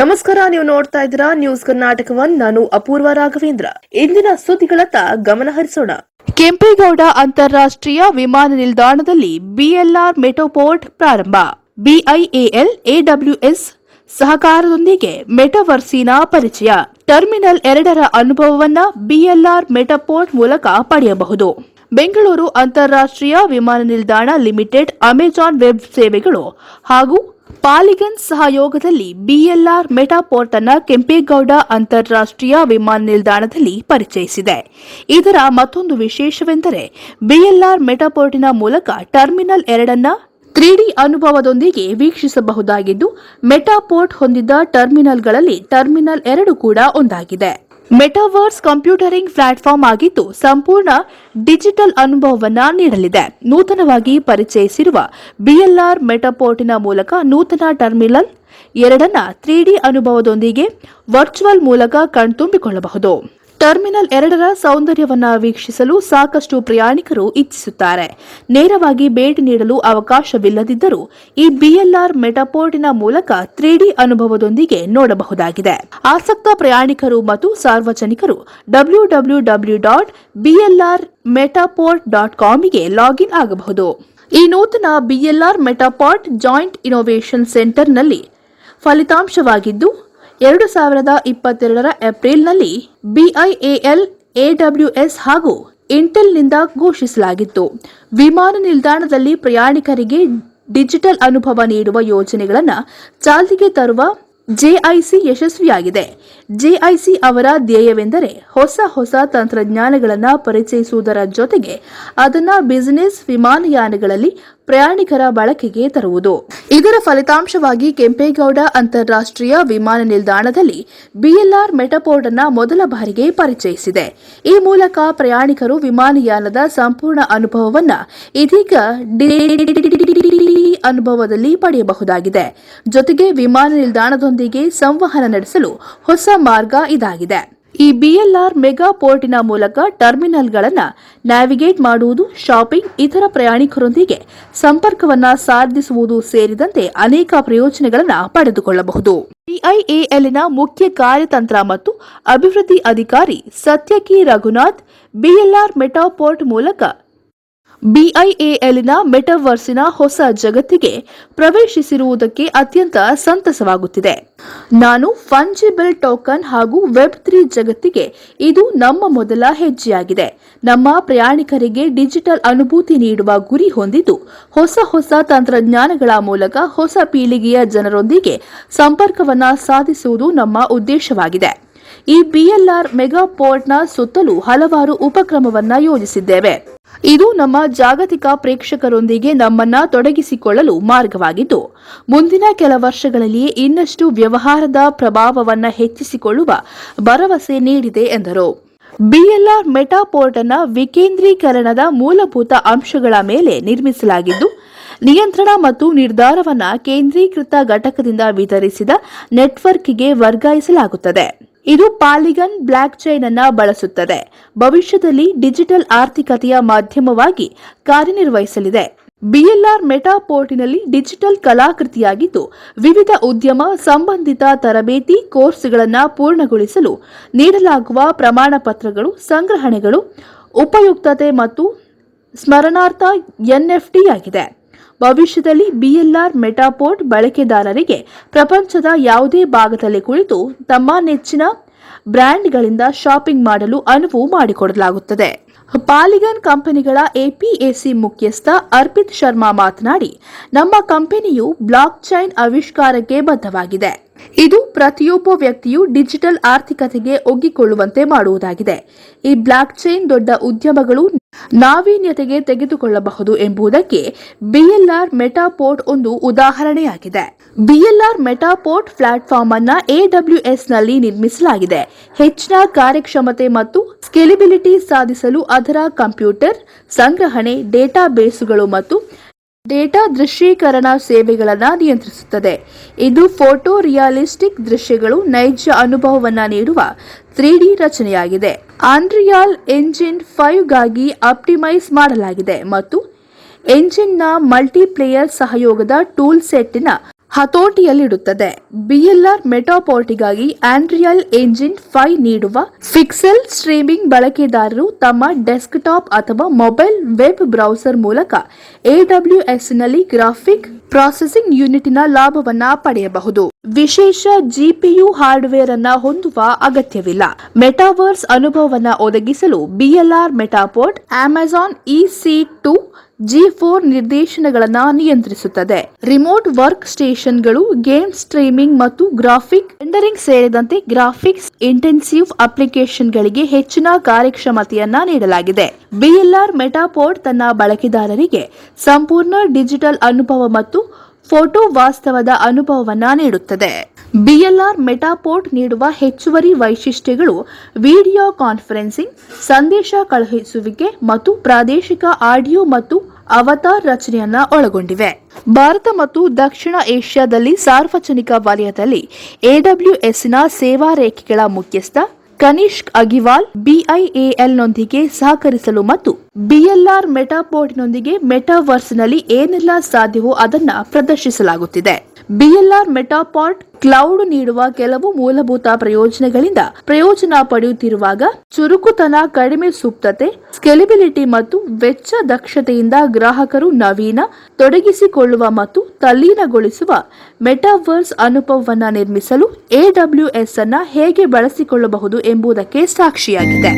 ನಮಸ್ಕಾರ, ನೀವು ನೋಡ್ತಾ ಇದ್ದೀರಾ ನ್ಯೂಸ್ ಕರ್ನಾಟಕವನ್ನು ನಾನು ಅಪೂರ್ವ ರಾಘವೇಂದ್ರ. ಇಂದಿನ ಸುದ್ದಿಗಳತ್ತ ಗಮನ ಹರಿಸೋಣ. ಕೆಂಪೇಗೌಡ ಅಂತಾರಾಷ್ಟ್ರೀಯ ವಿಮಾನ ನಿಲ್ದಾಣದಲ್ಲಿ ಬಿಎಲ್ಆರ್ ಮೆಟೋಪೋರ್ಟ್ ಪ್ರಾರಂಭ. ಬಿಐಎಎಲ್ ಎಡಬ್ಲ್ಯೂಎಸ್ ಸಹಕಾರದೊಂದಿಗೆ ಮೆಟವರ್ಸಿನ ಪರಿಚಯ. ಟರ್ಮಿನಲ್ ಎರಡರ ಅನುಭವವನ್ನ ಬಿಎಲ್ಆರ್ ಮೆಟಪೋರ್ಟ್ ಮೂಲಕ ಪಡೆಯಬಹುದು. ಬೆಂಗಳೂರು ಅಂತಾರಾಷ್ಟ್ರೀಯ ವಿಮಾನ ನಿಲ್ದಾಣ ಲಿಮಿಟೆಡ್, ಅಮೆಜಾನ್ ವೆಬ್ ಸೇವೆಗಳು ಹಾಗೂ ಪಾಲಿಗನ್ ಸಹಯೋಗದಲ್ಲಿ ಬಿಎಲ್ಆರ್ ಮೆಟಾಪೋರ್ಟ್ ಅನ್ನು ಕೆಂಪೇಗೌಡ ಅಂತಾರಾಷ್ಟ್ರೀಯ ವಿಮಾನ ನಿಲ್ದಾಣದಲ್ಲಿ ಪರಿಚಯಿಸಿದೆ. ಇದರ ಮತ್ತೊಂದು ವಿಶೇಷವೆಂದರೆ ಬಿಎಲ್ಆರ್ ಮೆಟಾಪೋರ್ಟಿನ ಮೂಲಕ ಟರ್ಮಿನಲ್ ಎರಡನ್ನ ತ್ರೀ ಡಿ ಅನುಭವದೊಂದಿಗೆ ವೀಕ್ಷಿಸಬಹುದಾಗಿದ್ದು, ಮೆಟಾಪೋರ್ಟ್ ಹೊಂದಿದ್ದ ಟರ್ಮಿನಲ್ಗಳಲ್ಲಿ ಟರ್ಮಿನಲ್ ಎರಡು ಕೂಡ ಒಂದಾಗಿದೆ. ಮೆಟಾವರ್ಸ್ ಕಂಪ್ಯೂಟರಿಂಗ್ ಪ್ಲಾಟ್ಫಾರ್ಮ್ ಆಗಿದ್ದು ಸಂಪೂರ್ಣ ಡಿಜಿಟಲ್ ಅನುಭವವನ್ನು ನೀಡಲಿದೆ. ನೂತನವಾಗಿ ಪರಿಚಯಿಸಿರುವ ಬಿಎಲ್ಆರ್ ಮೆಟಾಪೋರ್ಟಿನ ಮೂಲಕ ನೂತನ ಟರ್ಮಿನಲ್ ಎರಡನ್ನ ತ್ರೀ ಅನುಭವದೊಂದಿಗೆ ವರ್ಚುವಲ್ ಮೂಲಕ ಕಣ್ತುಂಬಿಕೊಳ್ಳಬಹುದು. ಟರ್ಮಿನಲ್ ಎರಡರ ಸೌಂದರ್ಯವನ್ನು ವೀಕ್ಷಿಸಲು ಸಾಕಷ್ಟು ಪ್ರಯಾಣಿಕರು ಇಚ್ಛಿಸುತ್ತಾರೆ. ನೇರವಾಗಿ ಭೇಟಿ ನೀಡಲು ಅವಕಾಶವಿಲ್ಲದಿದ್ದರೂ ಈ ಬಿಎಲ್ಆರ್ ಮೆಟಾಪೋರ್ಟಿನ ಮೂಲಕ ತ್ರೀ ಡಿ ಅನುಭವದೊಂದಿಗೆ ನೋಡಬಹುದಾಗಿದೆ. ಆಸಕ್ತ ಪ್ರಯಾಣಿಕರು ಮತ್ತು ಸಾರ್ವಜನಿಕರು W W W dot BLR metaport dot ಕಾಮ್ಗೆ login ಆಗಬಹುದು. ಈ ನೂತನ ಬಿಎಲ್ಆರ್ ಮೆಟಾಪೋರ್ಟ್ ಜಾಯಿಂಟ್ ಇನೋವೇಷನ್ ಸೆಂಟರ್ನಲ್ಲಿ ಫಲಿತಾಂಶವಾಗಿದ್ದು ಎರಡು ಸಾವಿರದ ಇಪ್ಪತ್ತೆರಡರ ಏಪ್ರಿಲ್ನಲ್ಲಿ ಬಿಐಎಎಲ್, ಎಡಬ್ಲ್ಯೂಎಸ್ ಹಾಗೂ ಇಂಟೆಲ್ನಿಂದ ಘೋಷಿಸಲಾಗಿತ್ತು. ವಿಮಾನ ನಿಲ್ದಾಣದಲ್ಲಿ ಪ್ರಯಾಣಿಕರಿಗೆ ಡಿಜಿಟಲ್ ಅನುಭವ ನೀಡುವ ಯೋಜನೆಗಳನ್ನು ಚಾಲ್ತಿಗೆ ತರುವ ಜೆಐಸಿ ಯಶಸ್ವಿಯಾಗಿದೆ. ಜೆಐಸಿ ಅವರ ಧ್ಯೇಯವೆಂದರೆ ಹೊಸ ಹೊಸ ತಂತ್ರಜ್ಞಾನಗಳನ್ನು ಪರಿಚಯಿಸುವುದರ ಜೊತೆಗೆ ಅದನ್ನು ಬಿಸಿನೆಸ್ ವಿಮಾನಯಾನಗಳಲ್ಲಿ ಪ್ರಯಾಣಿಕರ ಬಳಕೆಗೆ ತರುವುದು. ಇದರ ಫಲಿತಾಂಶವಾಗಿ ಕೆಂಪೇಗೌಡ ಅಂತಾರಾಷ್ಟ್ರೀಯ ವಿಮಾನ ನಿಲ್ದಾಣದಲ್ಲಿ ಬಿಎಲ್ಆರ್ ಮೆಟಪೋರ್ಟ್ ಅನ್ನ ಮೊದಲ ಬಾರಿಗೆ ಪರಿಚಯಿಸಿದೆ. ಈ ಮೂಲಕ ಪ್ರಯಾಣಿಕರು ವಿಮಾನಯಾನದ ಸಂಪೂರ್ಣ ಅನುಭವವನ್ನು ಇದೀಗ ಅನುಭವದಲ್ಲಿ ಪಡೆಯಬಹುದಾಗಿದೆ. ಜೊತೆಗೆ ವಿಮಾನ ನಿಲ್ದಾಣದೊಂದಿಗೆ ಸಂವಹನ ನಡೆಸಲು ಹೊಸ ಮಾರ್ಗ ಇದಾಗಿದೆ. ಈ ಬಿಎಲ್ಆರ್ ಮೆಗಾ ಪೋರ್ಟಿನ ಮೂಲಕ ಟರ್ಮಿನಲ್ಗಳನ್ನು ನ್ಯಾವಿಗೇಟ್ ಮಾಡುವುದು, ಶಾಪಿಂಗ್, ಇತರ ಪ್ರಯಾಣಿಕರೊಂದಿಗೆ ಸಂಪರ್ಕವನ್ನ ಸಾಧಿಸುವುದು ಸೇರಿದಂತೆ ಅನೇಕ ಪ್ರಯೋಜನಗಳನ್ನು ಪಡೆದುಕೊಳ್ಳಬಹುದು. ಬಿಐಎಎಲ್ನ ಮುಖ್ಯ ಕಾರ್ಯತಂತ್ರ ಮತ್ತು ಅಭಿವೃದ್ಧಿ ಅಧಿಕಾರಿ ಸತ್ಯಕಿ ರಘುನಾಥ್ ಬಿಎಲ್ಆರ್ ಮೆಟಾಪೋರ್ಟ್ ಮೂಲಕ ಬಿಐಎಎಲ್ನ ಮೆಟವರ್ಸಿನ ಹೊಸ ಜಗತ್ತಿಗೆ ಪ್ರವೇಶಿಸಿರುವುದಕ್ಕೆ ಅತ್ಯಂತ ಸಂತಸವಾಗುತ್ತಿದೆ. ನಾನು ಫಂಜಿಬಲ್ ಟೋಕನ್ ಹಾಗೂ ವೆಬ್ ತ್ರೀ ಜಗತ್ತಿಗೆ ಇದು ನಮ್ಮ ಮೊದಲ ಹೆಜ್ಜೆಯಾಗಿದೆ. ನಮ್ಮ ಪ್ರಯಾಣಿಕರಿಗೆ ಡಿಜಿಟಲ್ ಅನುಭೂತಿ ನೀಡುವ ಗುರಿ ಹೊಂದಿದ್ದು, ಹೊಸ ಹೊಸ ತಂತ್ರಜ್ಞಾನಗಳ ಮೂಲಕ ಹೊಸ ಪೀಳಿಗೆಯ ಜನರೊಂದಿಗೆ ಸಂಪರ್ಕವನ್ನು ಸಾಧಿಸುವುದು ನಮ್ಮ ಉದ್ದೇಶವಾಗಿದೆ. ಈ ಬಿಎಲ್ಆರ್ ಮೆಗಾ ಪೋರ್ಟ್ನ ಸುತ್ತಲೂ ಹಲವಾರು ಉಪಕ್ರಮವನ್ನು ಯೋಜಿಸಿದ್ದೇವೆ. ಇದು ನಮ್ಮ ಜಾಗತಿಕ ಪ್ರೇಕ್ಷಕರೊಂದಿಗೆ ನಮ್ಮನ್ನ ತೊಡಗಿಸಿಕೊಳ್ಳಲು ಮಾರ್ಗವಾಗಿದ್ದು, ಮುಂದಿನ ಕೆಲ ವರ್ಷಗಳಲ್ಲಿ ಇನ್ನಷ್ಟು ವ್ಯವಹಾರದ ಪ್ರಭಾವವನ್ನ ಹೆಚ್ಚಿಸಿಕೊಳ್ಳುವ ಭರವಸೆ ನೀಡಿದೆ ಎಂದರು. ಬಿಎಲ್ಆರ್ ಮೆಟಾಪೋರ್ಟ್ ಅನ್ನ ವಿಕೇಂದ್ರೀಕರಣದ ಮೂಲಭೂತ ಅಂಶಗಳ ಮೇಲೆ ನಿರ್ಮಿಸಲಾಗಿದ್ದು, ನಿಯಂತ್ರಣ ಮತ್ತು ನಿರ್ಧಾರವನ್ನು ಕೇಂದ್ರೀಕೃತ ಘಟಕದಿಂದ ವಿತರಿಸಿದ ನೆಟ್ವರ್ಕ್ಗೆ ವರ್ಗಾಯಿಸಲಾಗುತ್ತದೆ. ಇದು ಪಾಲಿಗನ್ ಬ್ಲಾಕ್ ಚೈನ್ ಅನ್ನ ಬಳಸುತ್ತದೆ. ಭವಿಷ್ಯದಲ್ಲಿ ಡಿಜಿಟಲ್ ಆರ್ಥಿಕತೆಯ ಮಾಧ್ಯಮವಾಗಿ ಕಾರ್ಯನಿರ್ವಹಿಸಲಿದೆ. ಬಿಎಲ್ಆರ್ ಮೆಟಾ ಪೋರ್ಟಿನಲ್ಲಿ ಡಿಜಿಟಲ್ ಕಲಾಕೃತಿಯಾಗಿದ್ದು, ವಿವಿಧ ಉದ್ಯಮ ಸಂಬಂಧಿತ ತರಬೇತಿ ಕೋರ್ಸ್ಗಳನ್ನು ಪೂರ್ಣಗೊಳಿಸಲು ನೀಡಲಾಗುವ ಪ್ರಮಾಣ ಪತ್ರಗಳು ಸಂಗ್ರಹಣೆಗಳು, ಉಪಯುಕ್ತತೆ ಮತ್ತು ಸ್ಮರಣಾರ್ಥ ಎನ್ಎಫ್ಟಿ ಆಗಿದೆ. ಭವಿಷ್ಯದಲ್ಲಿ ಬಿಎಲ್ಆರ್ ಮೆಟಾಪೋರ್ಟ್ ಬಳಕೆದಾರರಿಗೆ ಪ್ರಪಂಚದ ಯಾವುದೇ ಭಾಗದಲ್ಲಿ ಕುಳಿತು ತಮ್ಮ ನೆಚ್ಚಿನ ಬ್ರ್ಯಾಂಡ್ಗಳಿಂದ ಶಾಪಿಂಗ್ ಮಾಡಲು ಅನುವು ಮಾಡಿಕೊಡಲಾಗುತ್ತದೆ. ಪಾಲಿಗನ್ ಕಂಪನಿಗಳ ಎಪಿಎಸಿ ಮುಖ್ಯಸ್ಥ ಅರ್ಪಿತ್ ಶರ್ಮಾ ಮಾತನಾಡಿ, ನಮ್ಮ ಕಂಪನಿಯು ಬ್ಲಾಕ್ ಚೈನ್ ಆವಿಷ್ಕಾರಕ್ಕೆ ಬದ್ಧವಾಗಿದೆ. ಇದು ಪ್ರತಿಯೊಬ್ಬ ವ್ಯಕ್ತಿಯು ಡಿಜಿಟಲ್ ಆರ್ಥಿಕತೆಗೆ ಒಗ್ಗಿಕೊಳ್ಳುವಂತೆ ಮಾಡುವುದಾಗಿದೆ. ಈ ಬ್ಲಾಕ್ ಚೈನ್ ದೊಡ್ಡ ಉದ್ಯಮಗಳು ನಾವೀನ್ಯತೆಗೆ ತೆಗೆದುಕೊಳ್ಳಬಹುದು ಎಂಬುದಕ್ಕೆ ಬಿಎಲ್ಆರ್ ಮೆಟಾಪೋರ್ಟ್ ಒಂದು ಉದಾಹರಣೆಯಾಗಿದೆ. ಬಿಎಲ್ಆರ್ ಮೆಟಾಪೋರ್ಟ್ ಪ್ಲಾಟ್ಫಾರ್ಮ್ ಅನ್ನ ಎಡಬ್ಲ್ಯೂಎಸ್ನಲ್ಲಿ ನಿರ್ಮಿಸಲಾಗಿದೆ. ಹೆಚ್ಚಿನ ಕಾರ್ಯಕ್ಷಮತೆ ಮತ್ತು ಸ್ಕೇಲಿಬಿಲಿಟಿ ಸಾಧಿಸಲು ಅದರ ಕಂಪ್ಯೂಟರ್, ಸಂಗ್ರಹಣೆ ಡೇಟಾ ಬೇಸುಗಳು ಮತ್ತು ಡೇಟಾ ದೃಶ್ಯೀಕರಣ ಸೇವೆಗಳನ್ನು ನಿಯಂತ್ರಿಸುತ್ತದೆ. ಇದು ಫೋಟೋ ರಿಯಾಲಿಸ್ಟಿಕ್ ದೃಶ್ಯಗಳು ನೈಜ ಅನುಭವವನ್ನು ನೀಡುವ ತ್ರೀ ಡಿ ರಚನೆಯಾಗಿದೆ. ಆಂಡ್ರಿಯಾಲ್ ಎಂಜಿನ್ ಫೈವ್ಗಾಗಿ ಆಪ್ಟಿಮೈಸ್ ಮಾಡಲಾಗಿದೆ ಮತ್ತು ಎಂಜಿನ್ನ ಮಲ್ಟಿಪ್ಲೇಯರ್ ಸಹಯೋಗದ ಟೂಲ್ ಸೆಟ್ನ ಹತೋಟಿಯಲ್ಲಿಡುತ್ತದೆ. ಬಿಎಲ್ಆರ್ ಮೆಟಾಪೋರ್ಟಿಗಾಗಿ ಆಂಡ್ರಿಯಲ್ ಎಂಜಿನ್ ಫೈ ನೀಡುವ ಫಿಕ್ಸೆಲ್ ಸ್ಟ್ರೀಮಿಂಗ್ ಬಳಕೆದಾರರು ತಮ್ಮ ಡೆಸ್ಕ್ಟಾಪ್ ಅಥವಾ ಮೊಬೈಲ್ ವೆಬ್ ಬ್ರೌಸರ್ ಮೂಲಕ ಎಡಬ್ಲ್ಯೂಎಸ್ನಲ್ಲಿ ಗ್ರಾಫಿಕ್ ಪ್ರಾಸೆಸಿಂಗ್ ಯೂನಿಟ್ನ ಲಾಭವನ್ನ ಪಡೆಯಬಹುದು. ವಿಶೇಷ ಜಿಪಿಯು ಹಾರ್ಡ್ವೇರ್ ಅನ್ನ ಹೊಂದುವ ಅಗತ್ಯವಿಲ್ಲ. ಮೆಟಾವರ್ಸ್ ಅನುಭವವನ್ನ ಒದಗಿಸಲು BLR Metaport Amazon EC two G four ನಿರ್ದೇಶನಗಳನ್ನು ನಿಯಂತ್ರಿಸುತ್ತದೆ. ರಿಮೋಟ್ ವರ್ಕ್ ಸ್ಟೇಷನ್ಗಳು ಗೇಮ್ ಸ್ಟ್ರೀಮಿಂಗ್ ಮತ್ತು ಗ್ರಾಫಿಕ್ ರೆಂಡರಿಂಗ್ ಸೇರಿದಂತೆ ಗ್ರಾಫಿಕ್ಸ್ ಇಂಟೆನ್ಸಿವ್ ಅಪ್ಲಿಕೇಶನ್ಗಳಿಗೆ ಹೆಚ್ಚಿನ ಕಾರ್ಯಕ್ಷಮತೆಯನ್ನ ನೀಡಲಾಗಿದೆ. ಬಿಎಲ್ಆರ್ ಮೆಟಾಪೋರ್ಟ್ ತನ್ನ ಬಳಕೆದಾರರಿಗೆ ಸಂಪೂರ್ಣ ಡಿಜಿಟಲ್ ಅನುಭವ ಮತ್ತು ಫೋಟೋ ವಾಸ್ತವದ ಅನುಭವವನ್ನು ನೀಡುತ್ತದೆ. ಬಿಎಲ್ಆರ್ ಮೆಟಾಪೋರ್ಟ್ ನೀಡುವ ಹೆಚ್ಚುವರಿ ವೈಶಿಷ್ಟ್ಯಗಳು ವಿಡಿಯೋ ಕಾನ್ಫರೆನ್ಸಿಂಗ್, ಸಂದೇಶ ಕಳುಹಿಸುವಿಕೆ ಮತ್ತು ಪ್ರಾದೇಶಿಕ ಆಡಿಯೋ ಮತ್ತು ಅವತಾರ್ ರಚನೆಯನ್ನ ಒಳಗೊಂಡಿವೆ. ಭಾರತ ಮತ್ತು ದಕ್ಷಿಣ ಏಷ್ಯಾದಲ್ಲಿ ಸಾರ್ವಜನಿಕ ವಲಯದಲ್ಲಿ ಎಡಬ್ಲ್ಯೂಎಸ್ನ ಸೇವಾ ರೇಖೆಗಳ ಮುಖ್ಯಸ್ಥ ಕನಿಷ್ಕ್ ಅಗಿವಾಲ್ ಬಿಐಎಎಲ್ನೊಂದಿಗೆ ಸಹಕರಿಸಲು ಮತ್ತು ಬಿಎಲ್ಆರ್ ಮೆಟಾಪೋರ್ಟ್ನೊಂದಿಗೆ ಮೆಟಾವರ್ಸ್ನಲ್ಲಿ ಏನೆಲ್ಲ ಸಾಧ್ಯವೋ ಅದನ್ನು ಪ್ರದರ್ಶಿಸಲಾಗುತ್ತಿದೆ. ಬಿಎಲ್ಆರ್ ಮೆಟಾಪಾರ್ಟ್ ಕ್ಲೌಡ್ ನೀಡುವ ಕೆಲವು ಮೂಲಭೂತ ಪ್ರಯೋಜನಗಳಿಂದ ಪ್ರಯೋಜನ ಪಡೆಯುತ್ತಿರುವಾಗ ಚುರುಕುತನ, ಕಡಿಮೆ ಸೂಕ್ತತೆ ಸ್ಕೆಲಿಬಿಲಿಟಿ ಮತ್ತು ವೆಚ್ಚ ದಕ್ಷತೆಯಿಂದ ಗ್ರಾಹಕರು ನವೀನ, ತೊಡಗಿಸಿಕೊಳ್ಳುವ ಮತ್ತು ತಲ್ಲೀನಗೊಳಿಸುವ ಮೆಟಾವರ್ಸ್ ಅನುಭವವನ್ನು ನಿರ್ಮಿಸಲು ಎಡಬ್ಲ್ಯೂಎಸ್ ಅನ್ನ ಹೇಗೆ ಬಳಸಿಕೊಳ್ಳಬಹುದು ಎಂಬುದಕ್ಕೆ ಸಾಕ್ಷಿಯಾಗಿದೆ.